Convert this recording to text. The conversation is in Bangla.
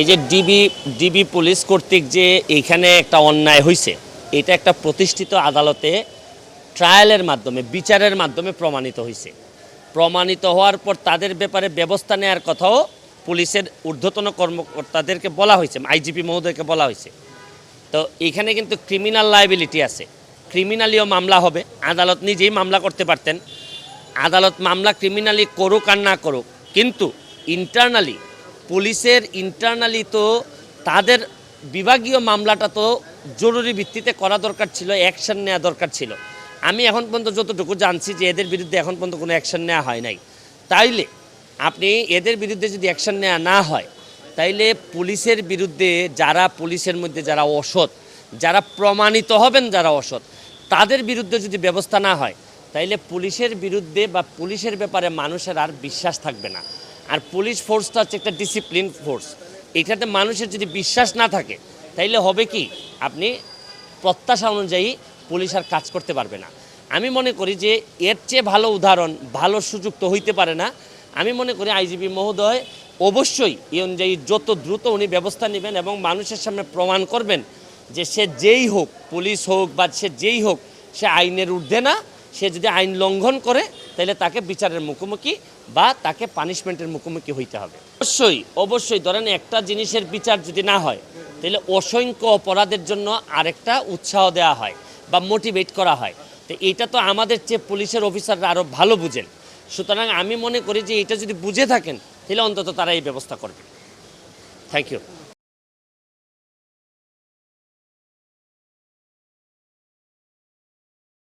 এই যে ডিবি ডিবি পুলিশ কর্তৃক যে এইখানে একটা অন্যায় হয়েছে এটা একটা প্রতিষ্ঠিত আদালতে ট্রায়ালের মাধ্যমে, বিচারের মাধ্যমে প্রমাণিত হয়েছে প্রমাণিত হওয়ার পর তাদের ব্যাপারে ব্যবস্থা নেওয়ার কথাও পুলিশের ঊর্ধ্বতন কর্মকর্তাদেরকে বলা হয়েছে আইজিপি মহোদয়কে বলা হয়েছে তো এখানে কিন্তু ক্রিমিনাল লাইবিলিটি আছে। ক্রিমিনালিও মামলা হবে, আদালত নিজেই মামলা করতে পারতেন। আদালত মামলা ক্রিমিনালি করুক আর না করুক, কিন্তু ইন্টারনালি পুলিশের ইন্টারনালি তো তাদের বিভাগীয় মামলাটা তো জরুরি ভিত্তিতে করা দরকার ছিল অ্যাকশন নেওয়া দরকার ছিল। আমি এখন পর্যন্ত যতটুকু জানছি যে এদের বিরুদ্ধে এখন পর্যন্ত কোনো অ্যাকশন নেওয়া হয় নাই। তাইলে আপনি এদের বিরুদ্ধে যদি অ্যাকশন নেওয়া না হয়, তাইলে পুলিশের বিরুদ্ধে যারা পুলিশের মধ্যে যারা অসৎ, যারা প্রমাণিত হবেন যারা অসৎ, তাদের বিরুদ্ধে যদি ব্যবস্থা না হয়, তাইলে পুলিশের বিরুদ্ধে বা পুলিশের ব্যাপারে মানুষের আর বিশ্বাস থাকবে না। আর পুলিশ ফোর্সটা হচ্ছে একটা ডিসিপ্লিন ফোর্স এটাতে মানুষের যদি বিশ্বাস না থাকে, তাইলে হবে কি? আপনি প্রত্যাশা অনুযায়ী পুলিশ আর কাজ করতে পারবে না। আমি মনে করি যে এর চেয়ে ভালো উদাহরণ, ভালো সুযোগ তো হইতে পারে না। আমি মনে করি আইজিপি মহোদয় অবশ্যই এই অনুযায়ী যত দ্রুত উনি ব্যবস্থা নেবেন এবং মানুষের সামনে প্রমাণ করবেন যে সে যেই হোক পুলিশ হোক বা সে যেই হোক, সে আইনের ঊর্ধ্বে না। সে যদি আইন লঙ্ঘন করে তাহলে তাকে বিচারের মুখোমুখি বা তাকে পানিশমেন্টের মুখোমুখি হইতে হবে। অবশ্যই অবশ্যই ধরেন একটা জিনিসের বিচার যদি না হয় তাহলে অসংখ্য অপরাধের জন্য আরেকটা উৎসাহ দেওয়া হয় বা মোটিভেট করা হয়। তো এইটা তো আমাদের চেয়ে পুলিশের অফিসাররা আরও ভালো বুঝেন। সুতরাং আমি মনে করি যে এটা যদি বুঝে থাকেন তাহলে অন্তত তারা এই ব্যবস্থা করবে। Thank you